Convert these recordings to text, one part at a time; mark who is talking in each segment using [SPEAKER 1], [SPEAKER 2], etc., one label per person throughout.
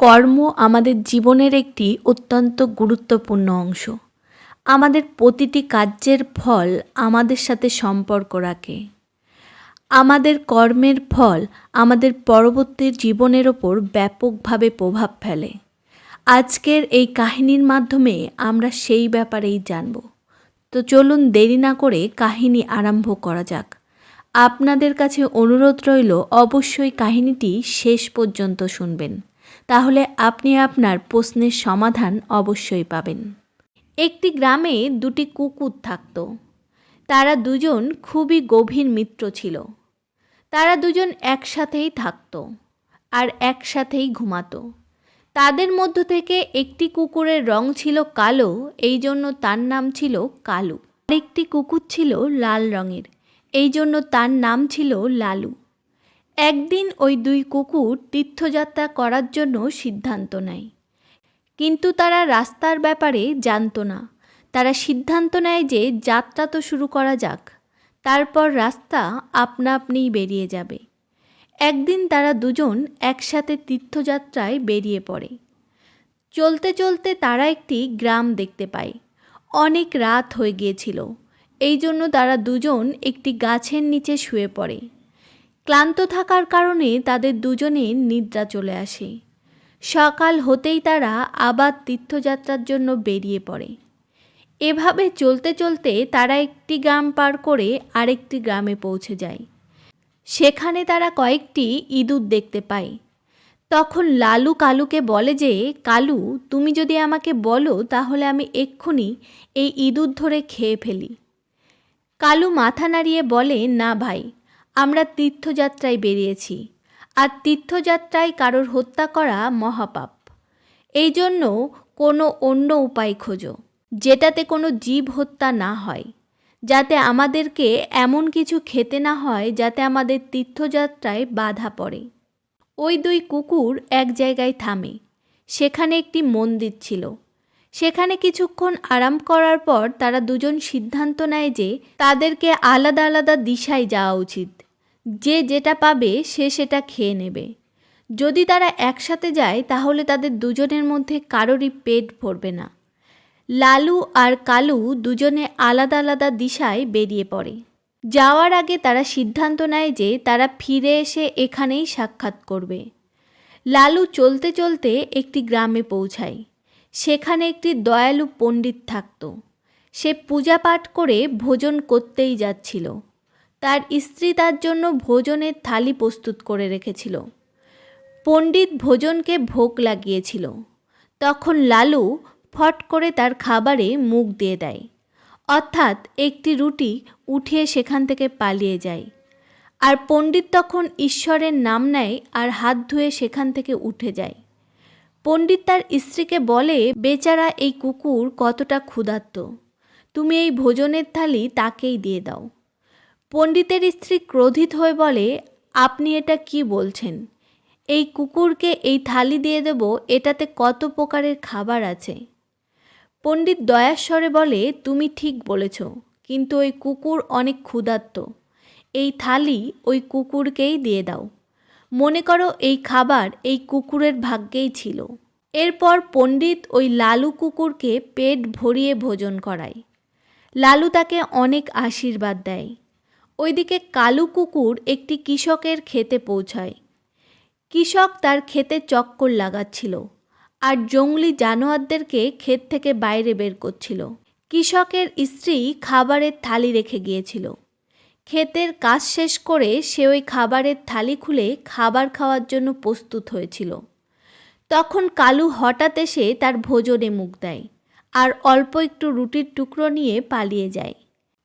[SPEAKER 1] কর্ম আমাদের জীবনের একটি অত্যন্ত গুরুত্বপূর্ণ অংশ। আমাদের প্রতিটি কার্যের ফল আমাদের সাথে সম্পর্ক রাখে। আমাদের কর্মের ফল আমাদের পরবর্তী জীবনের ওপর ব্যাপকভাবে প্রভাব ফেলে। আজকের এই কাহিনীর মাধ্যমে আমরা সেই ব্যাপারেই জানব। তো চলুন দেরি না করে কাহিনী আরম্ভ করা যাক। আপনাদের কাছে অনুরোধ রইল, অবশ্যই কাহিনীটি শেষ পর্যন্ত শুনবেন। তাহলে আপনি আপনার প্রশ্নের সমাধান অবশ্যই পাবেন। একটি গ্রামে দুটি কুকুর থাকত। তারা দুজন খুবই গভীর মিত্র ছিল। তারা দুজন একসাথেই থাকত আর একসাথেই ঘুমাতো। তাদের মধ্য থেকে একটি কুকুরের রং ছিল কালো, এই জন্য তার নাম ছিল কালু। আরেকটি কুকুর ছিল লাল রঙের, এই জন্য তার নাম ছিল লালু। একদিন ওই দুই কুকুর তীর্থযাত্রা করার জন্য সিদ্ধান্ত নেয়। কিন্তু তারা রাস্তার ব্যাপারে জানতো না। তারা সিদ্ধান্ত নেয় যে যাত্রা তো শুরু করা যাক, তারপর রাস্তা আপনা আপনিই বেরিয়ে যাবে। একদিন তারা দুজন একসাথে তীর্থযাত্রায় বেরিয়ে পড়ে। চলতে চলতে তারা একটি গ্রাম দেখতে পায়। অনেক রাত হয়ে গিয়েছিল। এই জন্য তারা দুজন একটি গাছের নিচে শুয়ে পড়ে। ক্লান্ত থাকার কারণে তাদের দুজনের নিদ্রা চলে আসে। সকাল হতেই তারা আবার তীর্থযাত্রার জন্য বেরিয়ে পড়ে। এভাবে চলতে চলতে তারা একটি গ্রাম পার করে আরেকটি গ্রামে পৌঁছে যায়। সেখানে তারা কয়েকটি ইঁদুর দেখতে পায়। তখন লালু কালুকে বলে যে, কালু, তুমি যদি আমাকে বলো, তাহলে আমি এক্ষুনি এই ইঁদুর ধরে খেয়ে ফেলি। কালু মাথা নাড়িয়ে বলে, না ভাই আমরা তীর্থযাত্রায় বেরিয়েছি, আর তীর্থযাত্রায় কারোর হত্যা করা মহাপাপ। এই জন্য কোনো অন্য উপায় খোঁজো, যেটাতে কোনো জীব হত্যা না হয়, যাতে আমাদেরকে এমন কিছু খেতে না হয় যাতে আমাদের তীর্থযাত্রায় বাধা পড়ে। ওই দুই কুকুর এক জায়গায় থামে, সেখানে একটি মন্দির ছিল। সেখানে কিছুক্ষণ আরাম করার পর তারা দুজন সিদ্ধান্ত নেয় যে তাদেরকে আলাদা আলাদা দিশায় যাওয়া উচিত। যে যেটা পাবে সে সেটা খেয়ে নেবে। যদি তারা একসাথে যায়, তাহলে তাদের দুজনের মধ্যে কারোরই পেট ভরবে না। লালু আর কালু দুজনে আলাদা আলাদা দিশায় বেরিয়ে পড়ে। যাওয়ার আগে তারা সিদ্ধান্ত নেয় যে তারা ফিরে এসে এখানেই সাক্ষাৎ করবে। লালু চলতে চলতে একটি গ্রামে পৌঁছায়। সেখানে একটি দয়ালু পণ্ডিত থাকত। সে পূজা পাঠ করে ভোজন করতেই যাচ্ছিল। তার স্ত্রী তার জন্য ভোজনের থালি প্রস্তুত করে রেখেছিল। পণ্ডিত ভোজনকে ভোগ লাগিয়েছিল। তখন লালু ফট করে তার খাবারে মুখ দিয়ে দেয়। অর্থাৎ একটি রুটি উঠিয়ে সেখান থেকে পালিয়ে যায়। আর পণ্ডিত তখন ঈশ্বরের নাম নেয় আর হাত ধুয়ে সেখান থেকে উঠে যায়। পণ্ডিত তার স্ত্রীকে বলে, বেচারা এই কুকুর কতটা ক্ষুধার্ত। তুমি এই ভোজনের থালি তাকেই দিয়ে দাও। পণ্ডিতের স্ত্রী ক্রোধিত হয়ে বলে, আপনি এটা কি বলছেন? এই কুকুরকে এই থালি দিয়ে দেব, এটাতে কত প্রকারের খাবার আছে? পণ্ডিত দয়াস্বরে বলে, তুমি ঠিক বলেছ, কিন্তু ওই কুকুর অনেক ক্ষুধার্ত। এই থালি ওই কুকুরকেই দিয়ে দাও। মনে করো এই খাবার এই কুকুরের ভাগ্যেই ছিল। এরপর পণ্ডিত ওই লালু কুকুরকে পেট ভরিয়ে ভোজন করায়। লালু তাকে অনেক আশীর্বাদ দেয়। ওইদিকে কালু কুকুর একটি কৃষকের খেতে পৌঁছায়। কৃষক তার খেতে চক্কর লাগাচ্ছিল আর জঙ্গলি জানোয়ারদেরকে ক্ষেত থেকে বাইরে বের করছিল। কৃষকের স্ত্রী খাবারের থালি রেখে গিয়েছিল। ক্ষেতের কাজ শেষ করে সে ওই খাবারের থালি খুলে খাবার খাওয়ার জন্য প্রস্তুত হয়েছিল। তখন কালু হঠাৎ এসে তার ভোজনে মুখ দেয় আর অল্প একটু রুটির টুকরো নিয়ে পালিয়ে যায়।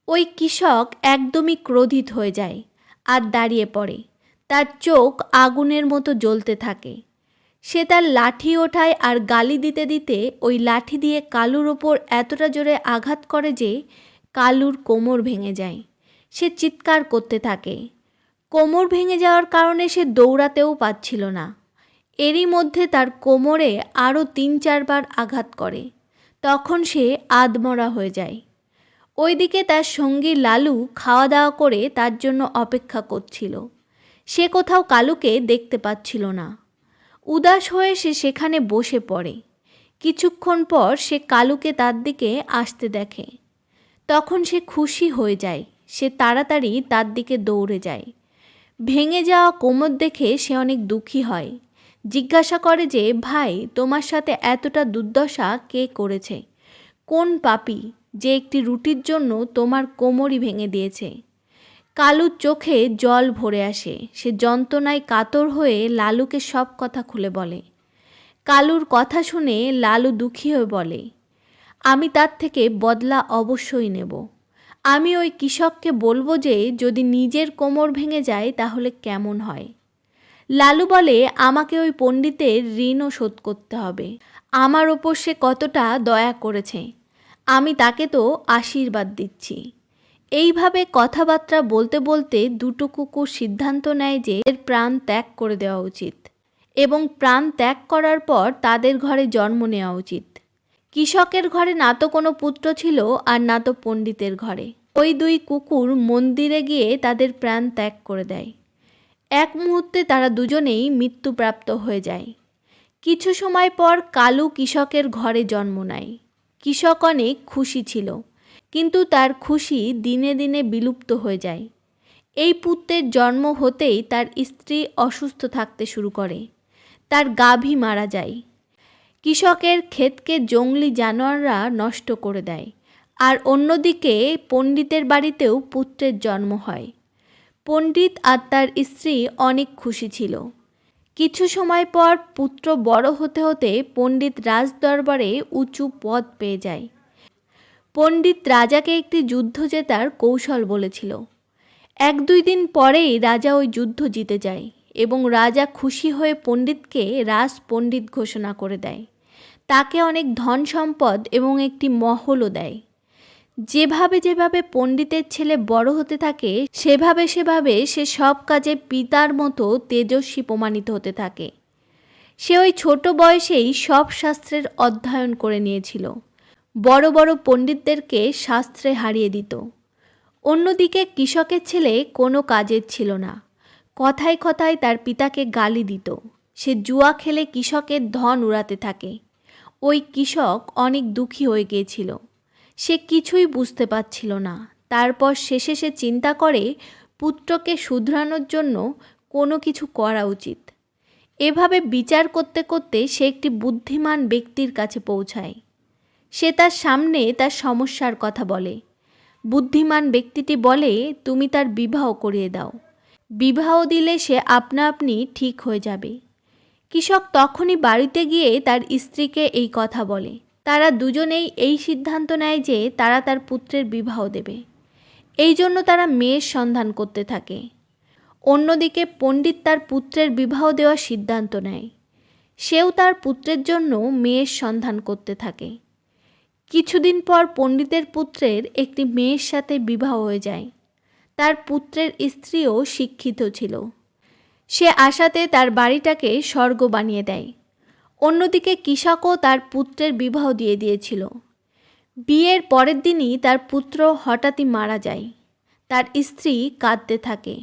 [SPEAKER 1] ওই কৃষক একদমই ক্রোধিত হয়ে যায় আর দাঁড়িয়ে পড়ে। তার চোখ আগুনের মতো জ্বলতে থাকে। সে তার লাঠি ওঠায় আর গালি দিতে দিতে ওই লাঠি দিয়ে কালুর ওপর এতটা জোরে আঘাত করে যে কালুর কোমর ভেঙে যায়। সে চিৎকার করতে থাকে। কোমর ভেঙে যাওয়ার কারণে সে দৌড়াতেও পাচ্ছিল না। এরই মধ্যে তার কোমরে আরও তিন চারবার আঘাত করে। তখন সে আদমরা হয়ে যায়। ওইদিকে তার সঙ্গী লালু খাওয়া দাওয়া করে তার জন্য অপেক্ষা করছিল। সে কোথাও কালুকে দেখতে পাচ্ছিল না। উদাস হয়ে সে সেখানে বসে পড়ে। কিছুক্ষণ পর সে কালুকে তার দিকে আসতে দেখে। তখন সে খুশি হয়ে যায়। সে তাড়াতাড়ি তার দিকে দৌড়ে যায়। ভেঙে যাওয়া কোমর দেখে সে অনেক দুঃখী হয়। জিজ্ঞাসা করে যে, ভাই, তোমার সাথে এতটা দুর্দশা কে করেছে? কোন পাপি যে একটি রুটির জন্য তোমার কোমরই ভেঙে দিয়েছে? কালুর চোখে জল ভরে আসে। সে যন্ত্রণায় কাতর হয়ে লালুকে সব কথা খুলে বলে। কালুর কথা শুনে লালু দুঃখী হয়ে বলে, আমি তার থেকে বদলা অবশ্যই নেব। আমি ওই কৃষককে বলব যে, যদি নিজের কোমর ভেঙে যায়, তাহলে কেমন হয়? লালু বলে, আমাকে ওই পণ্ডিতের ঋণও শোধ করতে হবে। আমার ওপর সে কতটা দয়া করেছে। আমি তাকে তো আশীর্বাদ দিচ্ছি। এইভাবে কথাবার্তা বলতে বলতে দুটো কুকুর সিদ্ধান্ত নেয় যে, এর প্রাণ ত্যাগ করে দেওয়া উচিত এবং প্রাণ ত্যাগ করার পর তাদের ঘরে জন্ম নেওয়া উচিত। কৃষকের ঘরে না তো কোনো পুত্র ছিল আর না তো পণ্ডিতের ঘরে। ওই দুই কুকুর মন্দিরে গিয়ে তাদের প্রাণ ত্যাগ করে দেয়। এক মুহূর্তে তারা দুজনেই মৃত্যুপ্রাপ্ত হয়ে যায়। কিছু সময় পর কালু কৃষকের ঘরে জন্ম নেয়। কৃষক অনেক খুশি ছিল, কিন্তু তার খুশি দিনে দিনে বিলুপ্ত হয়ে যায়। এই পুত্রের জন্ম হতেই তার স্ত্রী অসুস্থ থাকতে শুরু করে। তার গাভী মারা যায়। কৃষকের ক্ষেতকে জঙ্গলি জানোয়াররা নষ্ট করে দেয়। আর অন্যদিকে পণ্ডিতের বাড়িতেও পুত্রের জন্ম হয়। পণ্ডিত আর তার স্ত্রী অনেক খুশি ছিল। কিছু সময় পর পুত্র বড় হতে হতে পণ্ডিত রাজ দরবারে উঁচু পদ পেয়ে যায়। পণ্ডিত রাজাকে একটি যুদ্ধ জেতার কৌশল বলেছিল। এক দুই দিন পরেই রাজা ওই যুদ্ধ জিতে যায় এবং রাজা খুশি হয়ে পণ্ডিতকে রাজ পণ্ডিত ঘোষণা করে দেয়। তাকে অনেক ধন সম্পদ এবং একটি মহলও দেয়। যেভাবে যেভাবে পণ্ডিতের ছেলে বড় হতে থাকে, সেভাবে সেভাবে সে সব কাজে পিতার মতো তেজস্বী প্রমাণিত হতে থাকে। সে ওই ছোট বয়সেই সব শাস্ত্রের অধ্যয়ন করে নিয়েছিল। বড় বড় পণ্ডিতদেরকে শাস্ত্রে হারিয়ে দিত। অন্যদিকে কৃষকের ছেলে কোনো কাজের ছিল না। কথায় কথায় তার পিতাকে গালি দিত। সে জুয়া খেলে কৃষকের ধন উড়াতে থাকে। ওই কৃষক অনেক দুঃখী হয়ে গিয়েছিল। সে কিছুই বুঝতে পারছিল না। তারপর শেষে সে চিন্তা করে পুত্রকে শুধরানোর জন্য কোনো কিছু করা উচিত। এভাবে বিচার করতে করতে সে একটি বুদ্ধিমান ব্যক্তির কাছে পৌঁছায়। সে তার সামনে তার সমস্যার কথা বলে। বুদ্ধিমান ব্যক্তিটি বলে, তুমি তার বিবাহ করিয়ে দাও। বিবাহ দিলে সে আপনা আপনি ঠিক হয়ে যাবে। কৃষক তখনই বাড়িতে গিয়ে তার স্ত্রীকে এই কথা বলে। তারা দুজনেই এই সিদ্ধান্ত নেয় যে তারা তার পুত্রের বিবাহ দেবে। এই জন্য তারা মেয়ের সন্ধান করতে থাকে। অন্যদিকে পণ্ডিত তার পুত্রের বিবাহ দেওয়ার সিদ্ধান্ত নেয়। সেও তার পুত্রের জন্য মেয়ের সন্ধান করতে থাকে। কিছুদিন পর পণ্ডিতের পুত্রের একটি মেয়ের সাথে বিবাহ হয়ে যায়। তার পুত্রের স্ত্রীও শিক্ষিত ছিল। সে আশাতে তার বাড়িটাকে স্বর্গ বানিয়ে দেয়। অন্যদিকে কৃষকও তার পুত্রের বিবাহ দিয়ে দিয়েছিল। বিয়ের পরের দিনই তার পুত্র হঠাৎই মারা যায়। তার স্ত্রী কাঁদতে থাকে।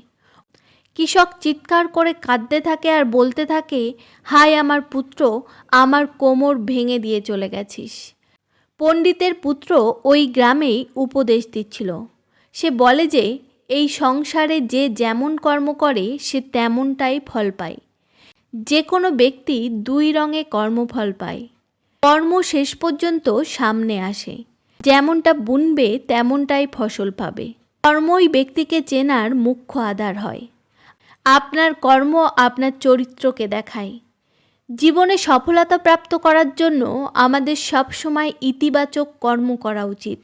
[SPEAKER 1] কৃষক চিৎকার করে কাঁদতে থাকে আর বলতে থাকে, হায় আমার পুত্র, আমার কোমর ভেঙে দিয়ে চলে গেছিস। পণ্ডিতের পুত্র ওই গ্রামেই উপদেশ দিচ্ছিল। সে বলে যে এই সংসারে যে যেমন কর্ম করে, সে তেমনটাই ফল পায়। যে কোনো ব্যক্তি দুই রঙে কর্মফল পায়। কর্ম শেষ পর্যন্ত সামনে আসে। যেমনটা বুনবে, তেমনটাই ফসল পাবে। কর্মই ব্যক্তিকে চেনার মুখ্য আধার হয়। আপনার কর্ম আপনার চরিত্রকে দেখায়। জীবনে সফলতা প্রাপ্ত করার জন্য আমাদের সবসময় ইতিবাচক কর্ম করা উচিত।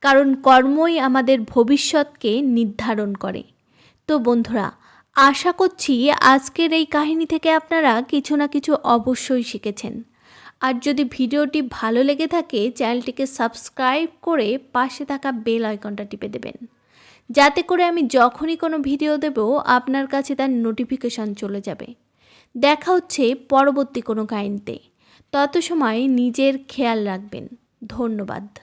[SPEAKER 1] কারণ কর্মই আমাদের ভবিষ্যৎকে নির্ধারণ করে। তো বন্ধুরা, আশা করছি আজকের এই কাহিনী থেকে আপনারা কিছু না কিছু অবশ্যই শিখেছেন। আর যদি ভিডিওটি ভালো লেগে থাকে, চ্যানেলটিকে সাবস্ক্রাইব করে পাশে থাকা বেল আইকনটা টিপে দেবেন। যাতে করে আমি যখনই কোনো ভিডিও দেব, আপনার কাছে তার নোটিফিকেশন চলে যাবে। দেখা হচ্ছে পরবর্তী কোনো কাহিনীতে। তত সময় নিজের খেয়াল রাখবেন। ধন্যবাদ।